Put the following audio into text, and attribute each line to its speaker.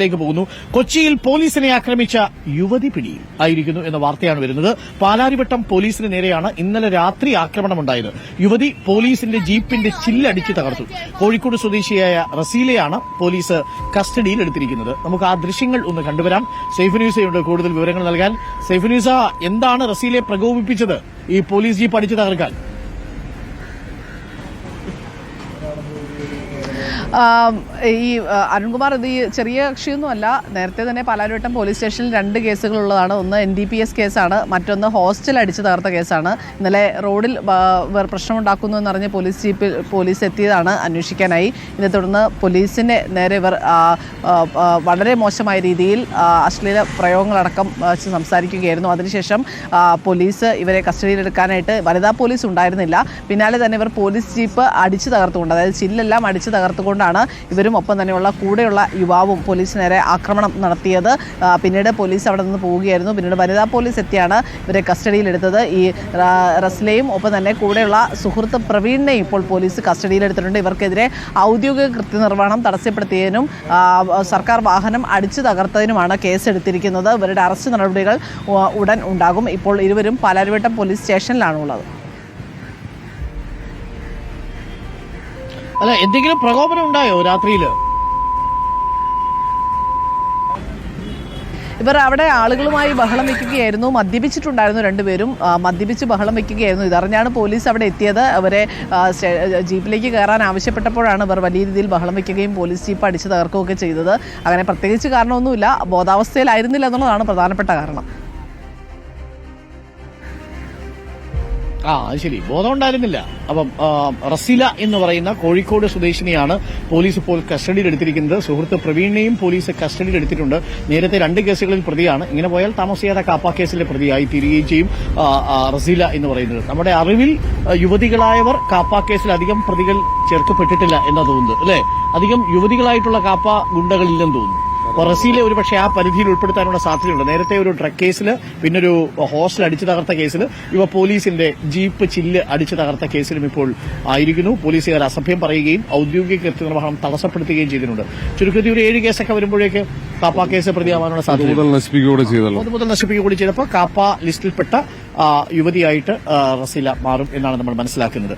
Speaker 1: ലേക്ക് പോകുന്നു. കൊച്ചിയിൽ പോലീസിനെ ആക്രമിച്ച യുവതി പിടിയിൽ ആയിരിക്കുന്നു എന്ന വാർത്തയാണ് വരുന്നത്. പാലാരിവട്ടം പോലീസിന് നേരെയാണ് ഇന്നലെ രാത്രി ആക്രമണമുണ്ടായത്. യുവതി പോലീസിന്റെ ജീപ്പിന്റെ ചില്ലടിച്ച് തകർത്തു. കോഴിക്കോട് സ്വദേശിയായ റസീലയാണ് പോലീസ് കസ്റ്റഡിയിൽ എടുത്തിരിക്കുന്നത്. നമുക്ക് ആ ദൃശ്യങ്ങൾ ഒന്ന് കണ്ടുവരാം. സൈഫ് ന്യൂസയുണ്ട് കൂടുതൽ വിവരങ്ങൾ നൽകാൻ. സൈഫ് ന്യൂസ എന്താണ് റസീലയെ പ്രകോപിപ്പിച്ചത്? ഈ പോലീസ് ജീപ്പ് അടിച്ചു തകർക്കാൻ
Speaker 2: ആം, ഈ അരുൺകുമാർ ഇത് ഈ ചെറിയ കക്ഷിയൊന്നുമല്ല. നേരത്തെ തന്നെ പാലാരിവട്ടം പോലീസ് സ്റ്റേഷനിൽ രണ്ട് കേസുകളുള്ളതാണ്. ഒന്ന് എൻ ഡി പി എസ് കേസാണ് മറ്റൊന്ന് ഹോസ്റ്റൽ അടിച്ചു തകർത്ത കേസാണ്. ഇന്നലെ റോഡിൽ പ്രശ്നമുണ്ടാക്കുന്നു എന്നറിഞ്ഞ് പോലീസ് ജീപ്പിൽ പോലീസ് എത്തിയതാണ് അന്വേഷിക്കാനായി. ഇതേ തുടർന്ന് പോലീസിനെ നേരെ ഇവർ വളരെ മോശമായ രീതിയിൽ അശ്ലീല പ്രയോഗങ്ങളടക്കം സംസാരിക്കുകയായിരുന്നു. അതിനുശേഷം പോലീസ് ഇവരെ കസ്റ്റഡിയിലെടുക്കാനായിട്ട് വനിതാ പോലീസ് ഉണ്ടായിരുന്നില്ല. പിന്നാലെ തന്നെ ഇവർ പോലീസ് ജീപ്പ് അടിച്ചു തകർത്തുകൊണ്ട് അതായത് ചില്ലെല്ലാം അടിച്ചു തകർത്തുകൊണ്ടാണ് ഇവരും ഒപ്പം തന്നെയുള്ള കൂടെയുള്ള യുവാവും പോലീസിനേരെ ആക്രമണം നടത്തിയത്. പിന്നീട് പോലീസ് അവിടെ നിന്ന് പോവുകയായിരുന്നു. പിന്നീട് വനിതാ പോലീസ് എത്തിയാണ് ഇവരെ കസ്റ്റഡിയിലെടുത്തത് ഈ റസ്ലയും ഒപ്പം തന്നെ കൂടെയുള്ള സുഹൃത്ത് പ്രവീണിനെയും ഇപ്പോൾ പോലീസ് കസ്റ്റഡിയിലെടുത്തിട്ടുണ്ട് ഇവർക്കെതിരെ ഔദ്യോഗിക കൃത്യനിർവഹണം തടസ്സപ്പെടുത്തിയതിനും സർക്കാർ വാഹനം അടിച്ചു തകർത്തതിനുമാണ് കേസെടുത്തിരിക്കുന്നത്. ഇവരുടെ അറസ്റ്റ് നടപടികൾ ഉടൻ ഉണ്ടാകും. ഇപ്പോൾ ഇരുവരും പാലാരിവട്ടം പോലീസ് സ്റ്റേഷനിലാണ്
Speaker 1: അല്ല എന്തെങ്കിലും പ്രകോപനം ഉണ്ടായോ രാത്രിയിൽ?
Speaker 2: ഇവർ അവിടെ ആളുകളുമായി ബഹളം വെക്കുകയായിരുന്നു. മദ്യപിച്ചിട്ടുണ്ടായിരുന്നു രണ്ടുപേരും. മദ്യപിച്ച് ബഹളം വെക്കുകയായിരുന്നു. ഇതറിഞ്ഞാണ് പോലീസ് അവിടെ എത്തിയത്. അവരെ ജീപ്പിലേക്ക് കയറാൻ ആവശ്യപ്പെട്ടപ്പോഴാണ് ഇവർ വലിയ രീതിയിൽ ബഹളം വെക്കുകയും പോലീസ് ജീപ്പ് അടിച്ചു തകർക്കുകയൊക്കെ ചെയ്തത്. അങ്ങനെ പ്രത്യേകിച്ച് കാരണമൊന്നുമില്ല. ബോധാവസ്ഥയിലായിരുന്നില്ല എന്നുള്ളതാണ് പ്രധാനപ്പെട്ട കാരണം.
Speaker 1: ആ അത് ശരി. ബോധം ഉണ്ടായിരുന്നില്ല അപ്പം റസില എന്ന് പറയുന്ന കോഴിക്കോട് സ്വദേശിനിയാണ് പോലീസ് ഇപ്പോൾ കസ്റ്റഡിയിലെടുത്തിരിക്കുന്നത്. സുഹൃത്ത് പ്രവീണിനെയും പോലീസ് കസ്റ്റഡിയിലെടുത്തിട്ടുണ്ട്. നേരത്തെ രണ്ട് കേസുകളിൽ പ്രതിയാണ്. ഇങ്ങനെ പോയാൽ താമസിയാതെ കാപ്പ കേസിലെ പ്രതിയായി തീരുകയും ചെയ്യും റസീല എന്ന് പറയുന്നത്. നമ്മുടെ അറിവിൽ യുവതികളായവർ കാപ്പ കേസിൽ അധികം പ്രതികൾ ചേർക്കപ്പെട്ടിട്ടില്ല എന്നാ തോന്നുന്നു അല്ലെ? അധികം യുവതികളായിട്ടുള്ള കാപ്പ ഗുണ്ടകളില്ലെന്ന് തോന്നുന്നു. റസീലെ ഒരു പക്ഷേ ആ പരിധിയിൽ ഉൾപ്പെടുത്താനുള്ള സാധ്യതയുണ്ട്. നേരത്തെ ഒരു ഡ്രഗ് കേസിൽ ഒരു ഹോസ്റ്റൽ അടിച്ചു തകർത്ത കേസിൽ ഇവ പോലീസിന്റെ ജീപ്പ് ചില്ല് അടിച്ചു തകർത്ത കേസിലും ഇപ്പോൾ ആയിരിക്കുന്നു. പോലീസുകാർ അസഭ്യം പറയുകയും ഔദ്യോഗിക കൃത്യനിർവഹണം തടസ്സപ്പെടുത്തുകയും ചെയ്തിട്ടുണ്ട്. ചുരുക്കത്തിൽ ഒരു ഏഴ് കേസൊക്കെ വരുമ്പോഴേക്ക് കാപ്പ കേസ് പ്രതിയാവാനുള്ള സാധ്യത
Speaker 3: മുതൽ
Speaker 1: നശിപ്പിക്കുക കൂടി ചെയ്തപ്പോൾ കാപ്പ ലിസ്റ്റിൽപ്പെട്ട യുവതിയായിട്ട് റസീല മാറും എന്നാണ് നമ്മൾ മനസ്സിലാക്കുന്നത്.